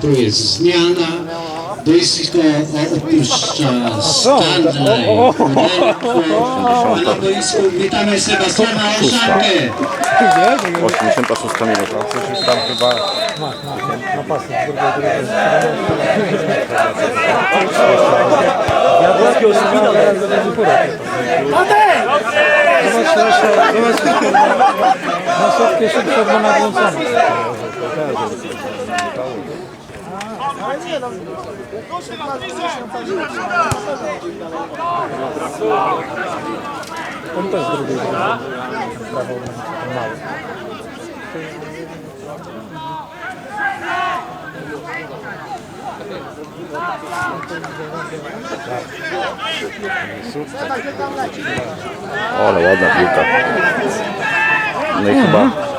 Tu jest zmiana. Boisko opuszcza Stanley. A na boisku witamy Sebastiana Olszankę. 86 minuta. Coś już tam chyba... Masówki szybko było nakręcone. On też z. Prawo mały. Ale ładna piłka. No i chyba